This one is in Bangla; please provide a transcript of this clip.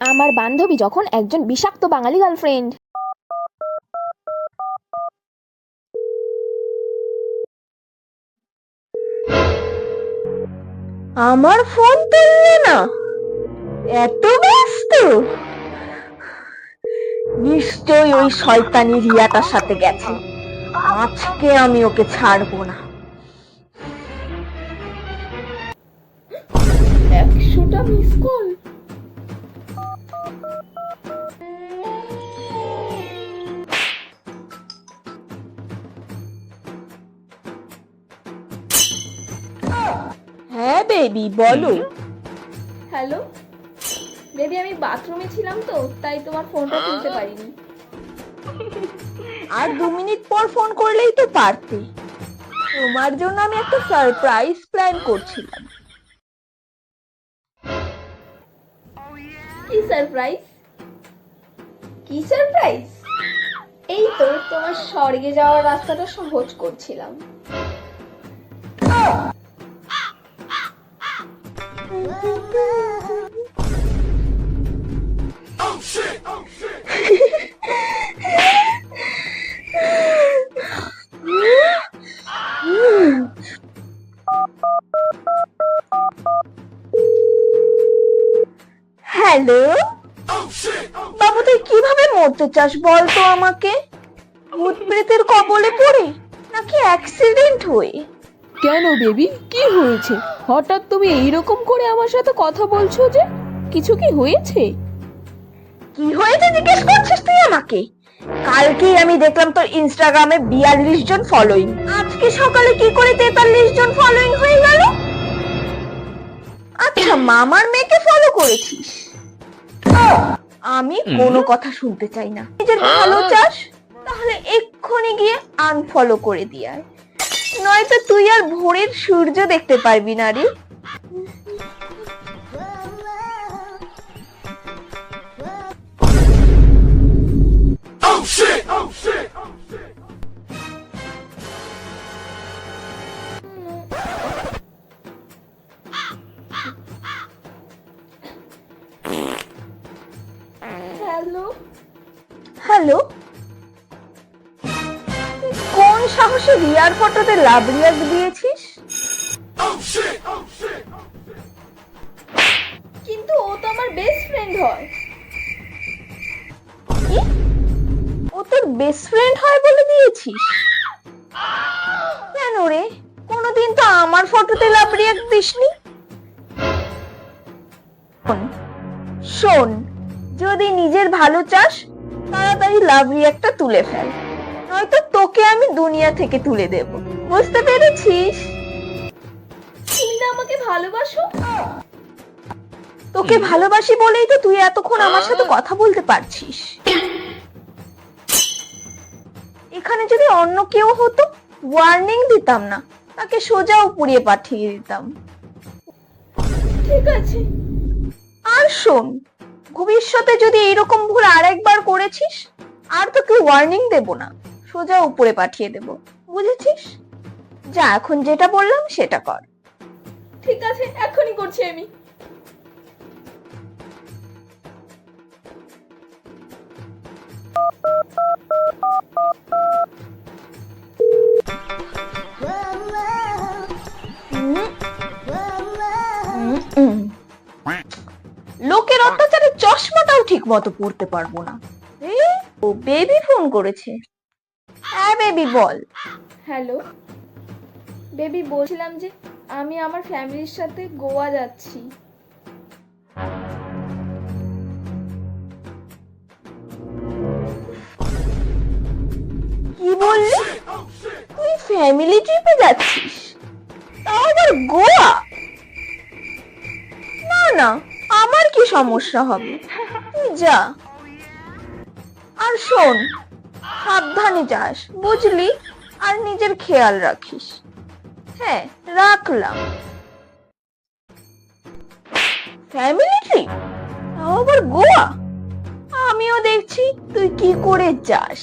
আমার বান্ধবী যখন একজন বিষাক্ত বাঙালি গার্লফ্রেন্ড আমার ফোন তুললে না? এত ব্যস্ত? নিশ্চয়ই ওই শয়তানি রিয়াটার সাথে গেছে। আজকে আমি ওকে ছাড়বো না। একশোটা মিস কল হ্যাঁ বেবি বলো। হ্যালো বেবি আমি বাথরুমে ছিলাম তো তাই তোমার ফোনটা তুলতে পারিনি। আর দু মিনিট পর ফোন করলেই তো পারতে। তোমার জন্য আমি একটা সারপ্রাইজ প্ল্যান করছিলাম। কি সারপ্রাইজ কি সারপ্রাইজ এই তো তোমার স্বর্গে যাওয়ার রাস্তাটা সহজ করছিলাম হ্যালো? বাবু তুই কীভাবে মরতে চাস বল তো আমাকে? ভূত প্রেতের কবলে পড়ে? নাকি অ্যাক্সিডেন্ট হয়ে কেন বেবি? কি হয়েছে? হঠাৎ তুমি এইরকম করে আমার সাথে কথা বলছো যে কিছু কি হয়েছে? কি হয়েছে জিজ্ঞেস করছিস তুই আমাকে? কালকেই আমি দেখলাম তোর ইনস্টাগ্রামে বিয়াল্লিশ জন ফলোইং আজকে সকালে কি করে তেতাল্লিশ জন ফলোইং হয়ে গেল? আচ্ছা মামার মেয়েকে ফলো করেছিস? আমি কোনো কথা শুনতে চাই না। নিজের ভালো চাস তাহলে এক্ষুনি গিয়ে আনফলো করে দিয়ে আয় নয়তো তুই আর ভোরের সূর্য দেখতে পারবি না রে। হ্যালো? হ্যালো? কোন সাহসে রিয়ার ফটোতে লাভ রিয়াক্ট দিয়েছিস? কিন্তু ও তো আমার বেস্ট ফ্রেন্ড হয়। ও তোর বেস্ট ফ্রেন্ড হয় বলে দিয়েছিস? কেন রে? কোনোদিন তো আমার ফটোতে লাভ রিয়াক্ট দিসনি? শোন যদি নিজের ভালো চাস তাড়াতাড়ি লাভ রিয়াক্টটা তুলে ফেল। নয়তো তোকে আমি দুনিয়া থেকে তুলে দেব। বুঝতে পেরেছিস? তুমি না আমাকে ভালোবাসো? তোকে ভালোবাসি বলেই তো তুই এতক্ষণ আমার সাথে কথা বলতে পারছিস। এখানে যদি অন্য কেউ হতো ওয়ার্নিং দিতাম না। তাকে সোজা উপরিয়ে পাঠিয়ে দিতাম। ঠিক আছে। আর শোন ভবিষ্যতে যদি এইরকম ভুল আরেকবার করেছিস, আর তোকে ওয়ার্নিং দেব না। সোজা উপরে পাঠিয়ে দেব। বুঝেছিস? যা এখন যেটা বললাম সেটা কর। ঠিক আছে, এখনই করছি আমি। মতো পড়তে পারব না। ও বেবি ফোন করেছে। হ্যাঁ বেবি বল। হ্যালো বেবি বলছিলাম যে আমি আমার ফ্যামিলির সাথে গোয়া যাচ্ছি। কি বললি? তুই ফ্যামিলি ট্রিপে যাচ্ছিস? তাও আবার গোয়া? না না আমার কি সমস্যা হবে? যা। আর শোন, সাবধানে যাস, বুঝলি? আর নিজের খেয়াল রাখিস। হ্যাঁ রাখলাম। ফ্যামিলি আবার গোয়া? আমিও দেখছি, তুই কি করে যাস।